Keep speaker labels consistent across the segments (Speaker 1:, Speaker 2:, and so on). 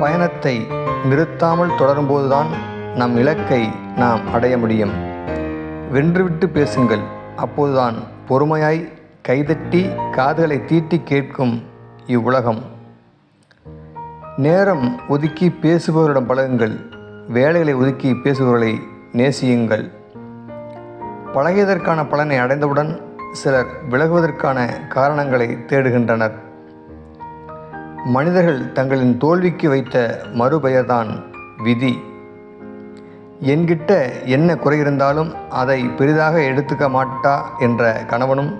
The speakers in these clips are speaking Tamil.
Speaker 1: பயணத்தை நிறுத்தாமல் தொடரும்போதுதான் நம் இலக்கை நாம் அடைய முடியும். வென்றுவிட்டு பேசுங்கள். அப்போதுதான் பொறுமையாய் கைதட்டி காதுகளை தீட்டி கேட்கும் இவ்வுலகம். நேரம் ஒதுக்கி பேசுபவரிடம் பழகுங்கள். வேலைகளை ஒதுக்கி பேசுபவர்களை நேசியுங்கள். பழகியதற்கான பலனை அடைந்தவுடன் சிலர் விலகுவதற்கான காரணங்களை தேடுகின்றனர். மனிதர்கள் தங்களின் தோல்விக்கு வைத்த மறுபெயர்தான் விதி. என்கிட்ட என்ன குறை இருந்தாலும் அதை பெரிதாக எடுத்துக்க மாட்டா என்ற கணவனும்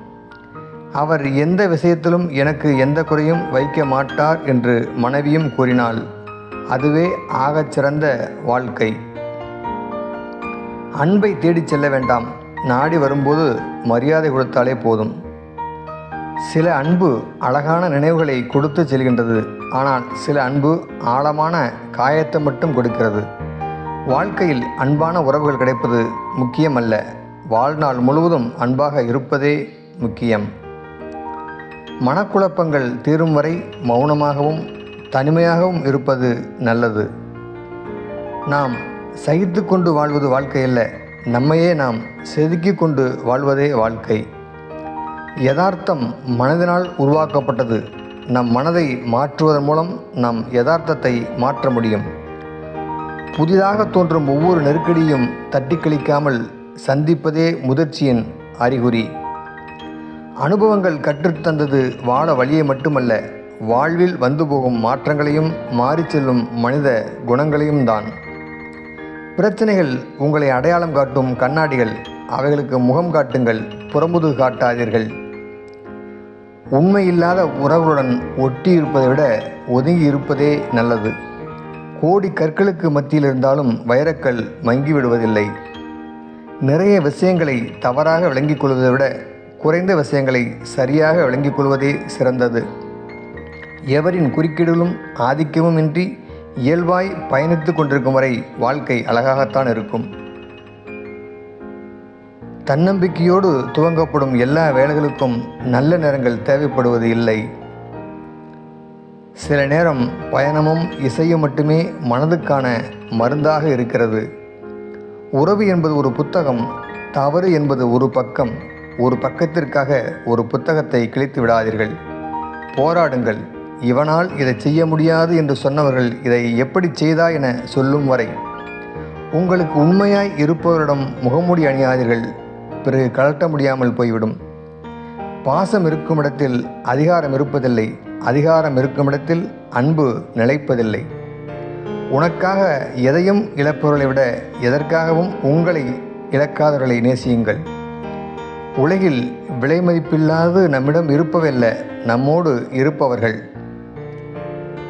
Speaker 1: அவர் எந்த விஷயத்திலும் எனக்கு எந்த குறையும் வைக்க மாட்டார் என்று மனைவியும் கூறினால் அதுவே ஆகச் சிறந்த வாழ்க்கை. அன்பை தேடிச் செல்ல வேண்டாம். நாடி வரும்போது மரியாதை கொடுத்தாலே போதும். சில அன்பு அழகான நினைவுகளை கொடுத்து செல்கின்றது. ஆனால் சில அன்பு ஆழமான காயத்தை மட்டும் கொடுக்கிறது. வாழ்க்கையில் அன்பான உறவுகள் கிடைப்பது முக்கியமல்ல. வாழ்நாள் முழுவதும் அன்பாக இருப்பதே முக்கியம். மனக்குழப்பங்கள் தீரும் வரை மௌனமாகவும் தனிமையாகவும் இருப்பது நல்லது. நாம் சகித்து கொண்டு வாழ்வது வாழ்க்கையல்ல. நம்மையே நாம் செதுக்கி கொண்டு வாழ்வதே வாழ்க்கை. யதார்த்தம் மனதினால் உருவாக்கப்பட்டது. நம் மனதை மாற்றுவதன் மூலம் நம் யதார்த்தத்தை மாற்ற முடியும். புதிதாக தோன்றும் ஒவ்வொரு நெருக்கடியும் தட்டி கழிக்காமல் சந்திப்பதே முதிர்ச்சியின் அறிகுறி. அனுபவங்கள் கற்றுத்தந்தது வாழ வழியை மட்டுமல்ல வாழ்வில் வந்து போகும் மாற்றங்களையும் மாறிச் செல்லும் மனித குணங்களையும் தான். பிரச்சனைகள் உங்களை அடையாளம் காட்டும் கண்ணாடிகள் அவைகளுக்கு முகம் காட்டுங்கள் புறமுது காட்டாதீர்கள். உண்மையில்லாத உறவுடன் ஒட்டி இருப்பதை விட ஒதுங்கி இருப்பதே நல்லது. கோடி கற்களுக்கு மத்தியில் இருந்தாலும் வைரக்கல் மங்கிவிடுவதில்லை. நிறைய விஷயங்களை தவறாக விளங்கிக் கொள்வதை விட குறைந்த விஷயங்களை சரியாக விளங்கிக் கொள்வதே சிறந்தது. எவரின் குறுக்கீடுகளும் ஆதிக்கமும் இன்றி இயல்பாய் பயணித்து கொண்டிருக்கும் வரை வாழ்க்கை அழகாகத்தான் இருக்கும். தன்னம்பிக்கையோடு துவங்கப்படும் எல்லா வேலைகளுக்கும் நல்ல நேரங்கள் தேவைப்படுவது இல்லை. சில நேரம் பயணமும் இசையும் மட்டுமே மனதுக்கான மருந்தாக இருக்கிறது. உறவு என்பது ஒரு புத்தகம் தவறு என்பது ஒரு பக்கம் ஒரு பக்கத்திற்காக ஒரு புத்தகத்தை கிழித்து விடாதீர்கள். போராடுங்கள் இவனால் இதை செய்ய முடியாது என்று சொன்னவர்கள் இதை எப்படி செய்தா என சொல்லும் வரை உங்களுக்கு உண்மையாய் இருப்பவரிடம் முகமூடி அணியாதீர்கள். பிறகு கழட்ட முடியாமல் போய்விடும். பாசம் இருக்கும் இடத்தில் அதிகாரம் இருப்பதில்லை அதிகாரம் இருக்கும் இடத்தில் அன்பு நிலைப்பதில்லை. உனக்காக எதையும் இழப்பவர்களை விட எதற்காகவும் உங்களை இழக்காதவர்களை நேசியுங்கள். உலகில் விலை மதிப்பில்லாது நம்மிடம் இருப்பவல்ல நம்மோடு இருப்பவர்கள்.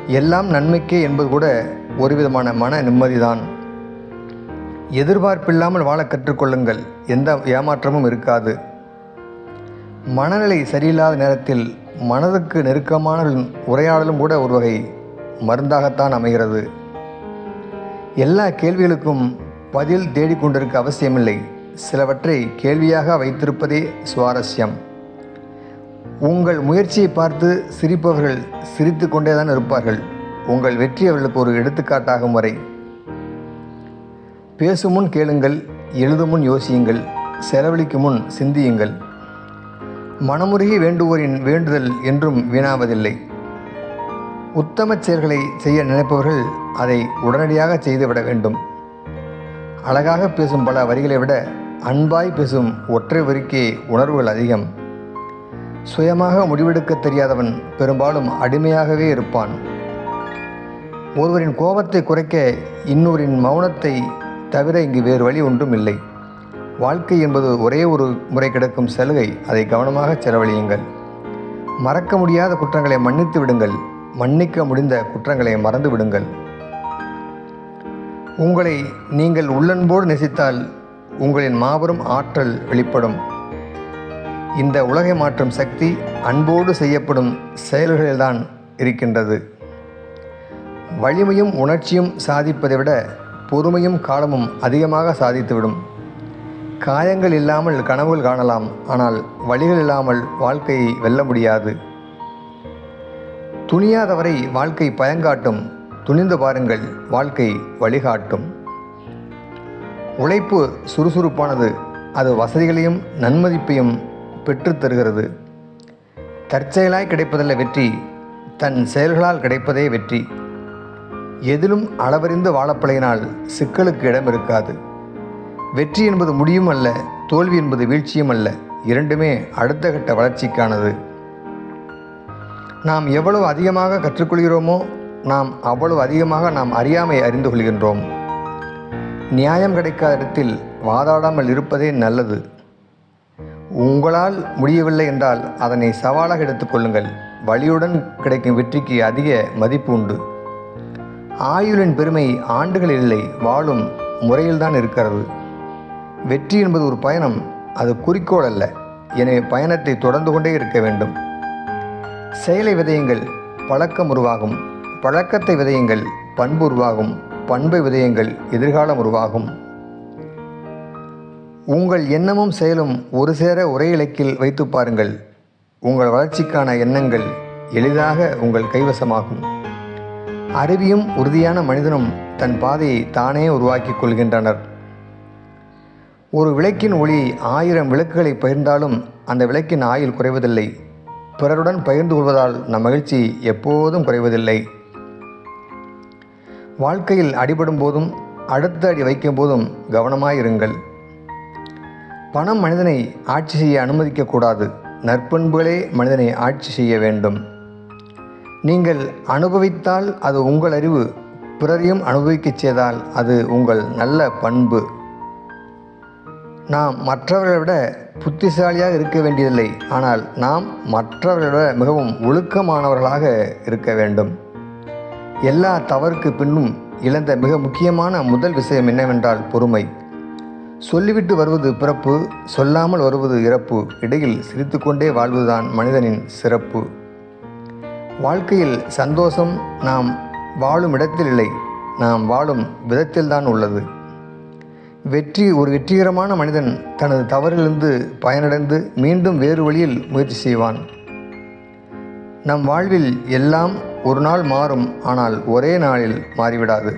Speaker 1: எல்லாம் நன்மைக்கே என்பது கூட ஒருவிதமான மன நிம்மதிதான். எதிர்பார்ப்பில்லாமல் வாழ கற்றுக்கொள்ளுங்கள். எந்த ஏமாற்றமும் இருக்காது. மனநிலை சரியில்லாத நேரத்தில் மனதுக்கு நெருக்கமான உரையாடலும் கூட ஒரு வகை மருந்தாகத்தான் அமைகிறது. எல்லா கேள்விகளுக்கும் பதில் தேடிக்கொண்டிருக்க அவசியமில்லை. சிலவற்றை கேள்வியாக வைத்திருப்பதே சுவாரஸ்யம். உங்கள் முயற்சியை பார்த்து சிரிப்பவர்கள் சிரித்து கொண்டே தான் இருப்பார்கள். உங்கள் வெற்றி அவர்களுக்கு ஒரு எடுத்துக்காட்டாகும் வரை. பேசும் முன் கேளுங்கள் எழுதும் முன் யோசியுங்கள் செலவழிக்கும் முன் சிந்தியுங்கள். மனமுருகி வேண்டுவோரின் வேண்டுதல் என்றும் வீணாவதில்லை. உத்தம செயல்களை செய்ய நினைப்பவர்கள் அதை உடனடியாக செய்துவிட வேண்டும். அழகாக பேசும் பல வரிகளை விட அன்பாய் பேசும் ஒற்றை வரிக்கே உணர்வுகள் அதிகம். சுயமாக முடிவெடுக்க தெரியாதவன் பெரும்பாலும் அடிமையாகவே இருப்பான். ஒருவரின் கோபத்தை குறைக்க இன்னொரின் மௌனத்தை தவிர இங்கு வேறு வழி ஒன்றும் இல்லை. வாழ்க்கை என்பது ஒரே ஒரு முறை கிடக்கும் சலுகை. அதை கவனமாக செலவழியுங்கள். மறக்க முடியாத குற்றங்களை மன்னித்து விடுங்கள். மன்னிக்க முடிந்த குற்றங்களை மறந்து விடுங்கள். உங்களை நீங்கள் உள்ளன்போடு நேசித்தால் உங்களின் மாபெரும் ஆற்றல் வெளிப்படும். இந்த உலகை மாற்றும் சக்தி அன்போடு செய்யப்படும் செயல்களில்தான் இருக்கின்றது. வலிமையும் உணர்ச்சியும் சாதிப்பதை விட பொறுமையும் காலமும் அதிகமாக சாதித்துவிடும். காயங்கள் இல்லாமல் கனவுகள் காணலாம் ஆனால் வழிகள் இல்லாமல் வாழ்க்கையை வெல்ல முடியாது. துணியாதவரை வாழ்க்கை பயங்காட்டும் துணிந்து பாருங்கள் வாழ்க்கை வழிகாட்டும். உழைப்பு சுறுசுறுப்பானது அது வசதிகளையும் நன்மதிப்பையும் பெற்றுத் தருகிறது. தற்செயலாய் கிடைப்பதல்ல வெற்றி தன் செயல்களால் கிடைப்பதே வெற்றி. எதிலும் அளவறிந்து வாழப்பழையினால் சிக்கலுக்கு இடம் இருக்காது. வெற்றி என்பது முடியும் அல்ல தோல்வி என்பது வீழ்ச்சியும் அல்ல இரண்டுமே அடுத்த கட்ட வளர்ச்சிக்கானது. நாம் எவ்வளவு அதிகமாக கற்றுக்கொள்கிறோமோ நாம் அவ்வளவு அதிகமாக நாம் அறியாமை அறிந்து கொள்கின்றோம். நியாயம் கிடைக்காத இடத்தில் வாதாடாமல் இருப்பதே நல்லது. உங்களால் முடியவில்லை என்றால் அதனை சவாலாக எடுத்துக்கொள்ளுங்கள் வழியுடன் கிடைக்கும் வெற்றிக்கு அதிக மதிப்பு உண்டு. ஆயுளின் பெருமை ஆண்டுகளில் இல்லை வாழும் முறையில்தான் இருக்கிறது. வெற்றி என்பது ஒரு பயணம் அது குறிக்கோள் அல்ல. எனவே பயணத்தை தொடர்ந்து கொண்டே இருக்க வேண்டும். செயலை விதையுங்கள் பழக்கம் உருவாகும். பழக்கத்தை விதையுங்கள் பண்பு உருவாகும். பண்பை விதையுங்கள் எதிர்காலம் உருவாகும். உங்கள் எண்ணமும் செயலும் ஒரு சேர ஒரே இலக்கில் வைத்து பாருங்கள். உங்கள் வளர்ச்சிக்கான எண்ணங்கள் எளிதாக உங்கள் கைவசமாகும். அருவியும் உறுதியான மனிதனும் தன் பாதையை தானே உருவாக்கிக் கொள்கின்றனர். ஒரு விளக்கின் ஒளி ஆயிரம் விளக்குகளை பகிர்ந்தாலும் அந்த விளக்கின் ஆயுள் குறைவதில்லை. பிறருடன் பகிர்ந்து கொள்வதால் நம் மகிழ்ச்சி எப்போதும் குறைவதில்லை. வாழ்க்கையில் அடிபடும் போதும் அடுத்த அடி வைக்கும் போதும் கவனமாயிருங்கள். பணம் மனிதனை ஆட்சி செய்ய அனுமதிக்கக்கூடாது நற்பண்புகளே மனிதனை ஆட்சி செய்ய வேண்டும். நீங்கள் அனுபவித்தால் அது உங்கள் அறிவு பிறரையும் அனுபவிக்கச் செய்தால் அது உங்கள் நல்ல பண்பு. நாம் மற்றவர்களை விட புத்திசாலியாக இருக்க வேண்டியதில்லை ஆனால் நாம் மற்றவர்களை விட மிகவும் ஒழுக்கமானவர்களாக இருக்க வேண்டும். எல்லா தவறுக்கு பின்னும் இழந்த மிக முக்கியமான முதல் விஷயம் என்னவென்றால் பொறுமை. சொல்லிவிட்டு வருவது பிறப்பு சொல்லாமல் வருவது இறப்பு இடையில் சிரித்துக்கொண்டே வாழ்வதுதான் மனிதனின் சிறப்பு. வாழ்க்கையில் சந்தோஷம் நாம் வாழும் இடத்தில் இல்லை நாம் வாழும் விதத்தில்தான் உள்ளது. வெற்றி ஒரு வெற்றிகரமான மனிதன் தனது தவறிலிருந்து பயனடைந்து மீண்டும் வேறு வழியில் முயற்சி செய்வான். நம் வாழ்வில் எல்லாம் ஒரு நாள் மாறும் ஆனால் ஒரே நாளில் மாறிவிடாது.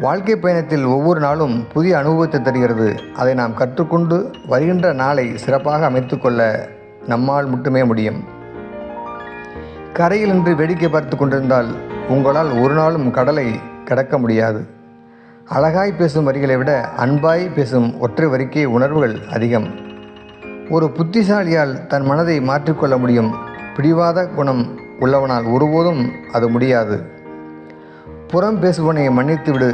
Speaker 1: வாழ்க்கை பயணத்தில் ஒவ்வொரு நாளும் புதிய அனுபவத்தை தருகிறது. அதை நாம் கற்றுக்கொண்டு வருகின்ற நாளை சிறப்பாக அமைத்துக்கொள்ள நம்மால் மட்டுமே முடியும். கரையில் நின்று வேடிக்கை பார்த்து கொண்டிருந்தால் உங்களால் ஒரு நாளும் கடலை கடக்க முடியாது. அழகாய் பேசும் வரிகளை விட அன்பாய் பேசும் ஒற்றை வரிக்கே உணர்வுகள் அதிகம். ஒரு புத்திசாலியால் தன் மனதை மாற்றிக்கொள்ள முடியும் பிடிவாத குணம் உள்ளவனால் ஒருபோதும் அது முடியாது. புறம் பேசுபவனை மன்னித்துவிடு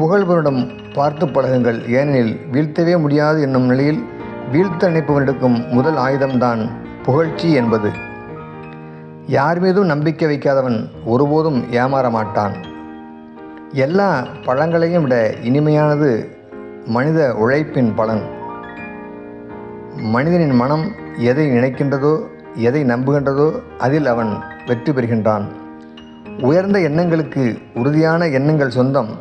Speaker 1: புகழ்பவனிடம் பார்த்து பழகுங்கள். ஏனெனில் வீழ்த்தவே முடியாது என்னும் நிலையில் வீழ்த்த நினைப்பவன் எடுக்கும் முதல் ஆயுதம்தான் புகழ்ச்சி என்பது. யார் மீதும் நம்பிக்கை வைக்காதவன் ஒருபோதும் ஏமாற மாட்டான். எல்லா பழங்களையும் விட இனிமையானது மனித உழைப்பின் பலன். மனிதனின் மனம் எதை நினைக்கின்றதோ எதை நம்புகின்றதோ அதில் அவன் வெற்றி பெறுகின்றான். உயர்ந்த எண்ணங்களுக்கு உறுதியான எண்ணங்கள் சொந்தம்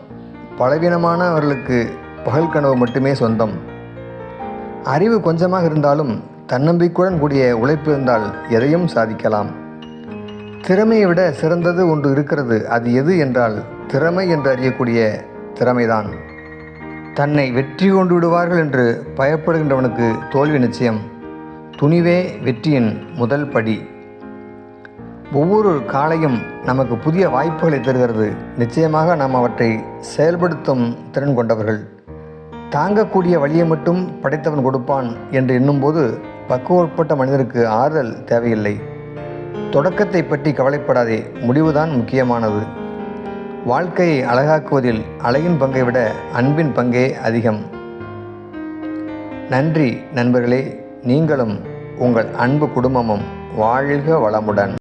Speaker 1: பலவீனமானவர்களுக்கு பகல் கனவு மட்டுமே சொந்தம். அறிவு கொஞ்சமாக இருந்தாலும் தன்னம்பிக்கையுடன் கூடிய உழைப்பு இருந்தால் எதையும் சாதிக்கலாம். திறமையை விட சிறந்தது ஒன்று இருக்கிறது. அது எது என்றால் திறமை என்று அறியக்கூடிய திறமைதான். தன்னை வெற்றி கொண்டு விடுவார்கள் என்று பயப்படுகின்றவனுக்கு தோல்வி நிச்சயம். துணிவே வெற்றியின் முதல் படி. ஒவ்வொரு காலையும் நமக்கு புதிய வாய்ப்புகளை தருகிறது. நிச்சயமாக நாம் அவற்றை செயல்படுத்தும் திறன் கொண்டவர்கள். தாங்கக்கூடிய வழியை மட்டும் படைத்தவன் கொடுப்பான் என்று எண்ணும்போது பக்குவப்பட்ட மனிதருக்கு ஆறுதல் தேவையில்லை. தொடக்கத்தை பற்றி கவலைப்படாதே. முடிவுதான் முக்கியமானது. வாழ்க்கையை அழகாக்குவதில் அழகின் பங்கை விட அன்பின் பங்கே அதிகம். நன்றி நண்பர்களே. நீங்களும் உங்கள் அன்பு குடும்பமும் வாழ்க வளமுடன்.